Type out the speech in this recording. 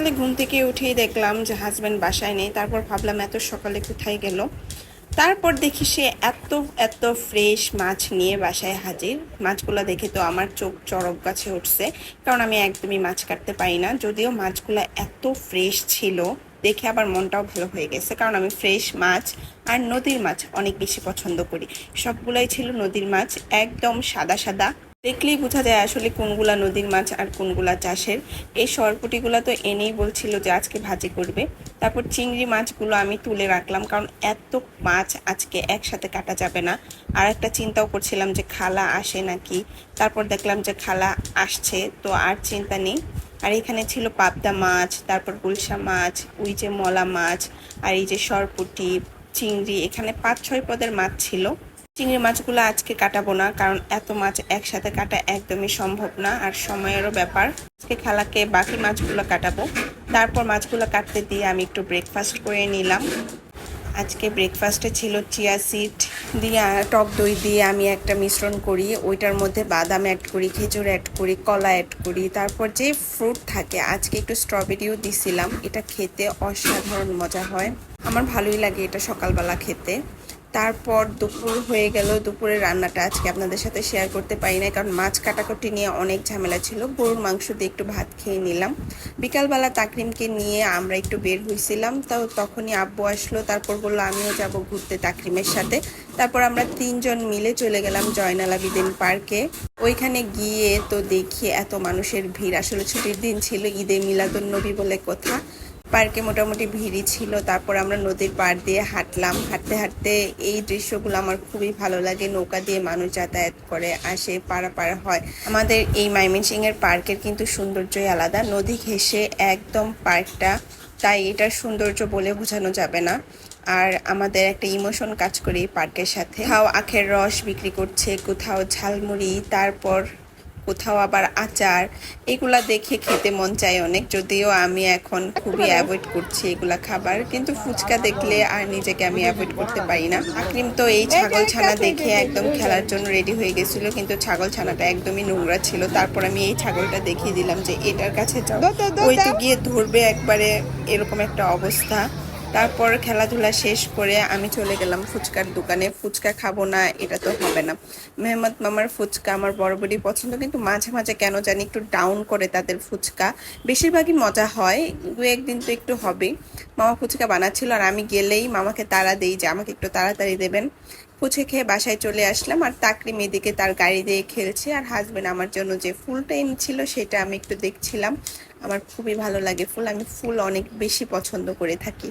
সকালে ঘুম থেকে উঠেই দেখলাম যে হাজব্যান্ড বাসায় নেই। তারপর ভাবলাম, এত সকালে কোথায় গেল? তারপর দেখি সে এত এত ফ্রেশ মাছ নিয়ে বাসায় হাজির। মাছগুলো দেখে তো আমার চোখ চড়ক গাছে উঠছে, কারণ আমি একদমই মাছ কাটতে পারি না। যদিও মাছগুলো এত ফ্রেশ ছিল, দেখে আবার মনটাও ভালো হয়ে গেছে, কারণ আমি ফ্রেশ মাছ আর নদীর মাছ অনেক বেশি পছন্দ করি। সবগুলাই ছিল নদীর মাছ, একদম সাদা সাদা। দেখলেই বোঝা যায় আসলে কোনগুলা নদীর মাছ আর কোনগুলা চাষের। এই সরপুটিগুলো তো এনেই বলছিল যে আজকে ভাজি করবে। তারপর চিংড়ি মাছগুলো আমি তুলে রাখলাম কারণ এত মাছ আজকে একসাথে কাটা যাবে না। আর একটা চিন্তাও করছিলাম যে খালা আসে নাকি। তারপর দেখলাম যে খালা আসছে, তো আর চিন্তা নেই। আর এখানে ছিল পাবদা মাছ, তারপর গুলশা মাছ, ওই যে মলা মাছ, আর এই যে সরপুটি, চিংড়ি, এখানে পাঁচ ছয় পদের মাছ ছিল। চিংড়ি মাছগুলো আজকে কাটাবো না, কারণ এত মাছ একসাথে কাটা একদমই সম্ভব না, আর সময়েরও ব্যাপার। আজকে খালাকে বাকি মাছগুলো কাটাবো। তারপর মাছগুলো কাটতে দিয়ে আমি একটু ব্রেকফাস্ট করে নিলাম। আজকে ব্রেকফাস্টে ছিল চিয়া সিড দিয়ে টক দই দিয়ে আমি একটা মিশ্রণ করি। ওইটার মধ্যে বাদাম অ্যাড করি, খেজুর অ্যাড করি, কলা অ্যাড করি। তারপর যে ফ্রুট থাকে, আজকে একটু স্ট্রবেরিও দিছিলাম। এটা খেতে অসাধারণ মজা হয়। আমার ভালোই লাগে এটা সকালবেলা খেতে। তারপর দুপুর হয়ে গেল, দুপুরের রান্নাটা আজকে আপনাদের সাথে শেয়ার করতে পারি না কারণ মাছ কাটাকুটি নিয়ে অনেক ঝামেলা ছিল। গরুর মাংস দিয়ে একটু ভাত খেয়ে নিলাম। বিকালবেলা তাকরিমকে নিয়ে আমরা একটু বের হয়েছিলাম তাও তখনই আব্বু আসলো, তারপর বলল, আমিও যাব ঘুরতে তাকরিমের সাথে। তারপর আমরা তিনজন মিলে চলে গেলাম জয়নাল আবিদিন পার্কে। ওইখানে গিয়ে তো দেখি এত মানুষের ভিড়। আসলে ছুটির দিন ছিল ঈদে মিলাদুন নবী বলে কথা। পার্কে মোটামুটি ভিড়ই ছিল। তারপর আমরা নদীর পাড় দিয়ে হাঁটলাম। হাঁটতে হাঁটতে এই দৃশ্যগুলো আমার খুবই ভালো লাগে। নৌকা দিয়ে মানুষ যাতায়াত করে, আসে, পারাপার হয়। আমাদের এই ময়মনসিং এর পার্কের কিন্তু সৌন্দর্যই আলাদা। নদী ঘেঁষে একদম পার্কটা, তাই এটার সৌন্দর্য বলে বোঝানো যাবে না। আর আমাদের একটা ইমোশন কাজ করে এই পার্কের সাথে। কোথাও আখের রস বিক্রি করছে, কোথাও ঝালমুড়ি, তারপর কোথাও আবার আচার এগুলা দেখে খেতে মন চায় অনেক। যদিও আমি এখন খুবই অ্যাভয়েড করছি এগুলা খাবার কিন্তু ফুচকা দেখলে আর নিজেকে আমি অ্যাভয়েড করতে পারি না। আকরিম তো এই ছাগল ছানা দেখে একদম খেলার জন্য রেডি হয়ে গেছিল কিন্তু ছাগল ছানাটা একদমই নোংরা ছিল। তারপর আমি এই ছাগলটা দেখিয়ে দিলাম যে এটার কাছে যাও। ওই তো গিয়ে ধরবে একবারে এরকম একটা অবস্থা। তারপর খেলাধুলা শেষ করে আমি চলে গেলাম ফুচকার দোকানে। ফুচকা খাব না, এটা তো হবে না। মেহমদ মামার ফুচকা আমার বরাবরই পছন্দ, কিন্তু মাঝে মাঝে কেন জানি একটু ডাউন করে তাদের ফুচকা। বেশিরভাগই মজা হয়, দু একদিন তো একটু হবে। মামা ফুচকা বানাচ্ছিল আর আমি গেলেই মামাকে তাড়া দেই যে আমাকে একটু তাড়াতাড়ি দেবেন। ফুচে খেয়ে বাসায় চলে আসলাম আর তাকরি মেয়েদিকে তার গাড়ি দিয়ে খেলছে আর হাজবেন্ড আমার জন্য যে ফুলটা ছিল সেটা আমি একটু দেখছিলাম। আমার খুবই ভালো লাগে ফুল, আমি ফুল অনেক বেশি পছন্দ করে থাকি।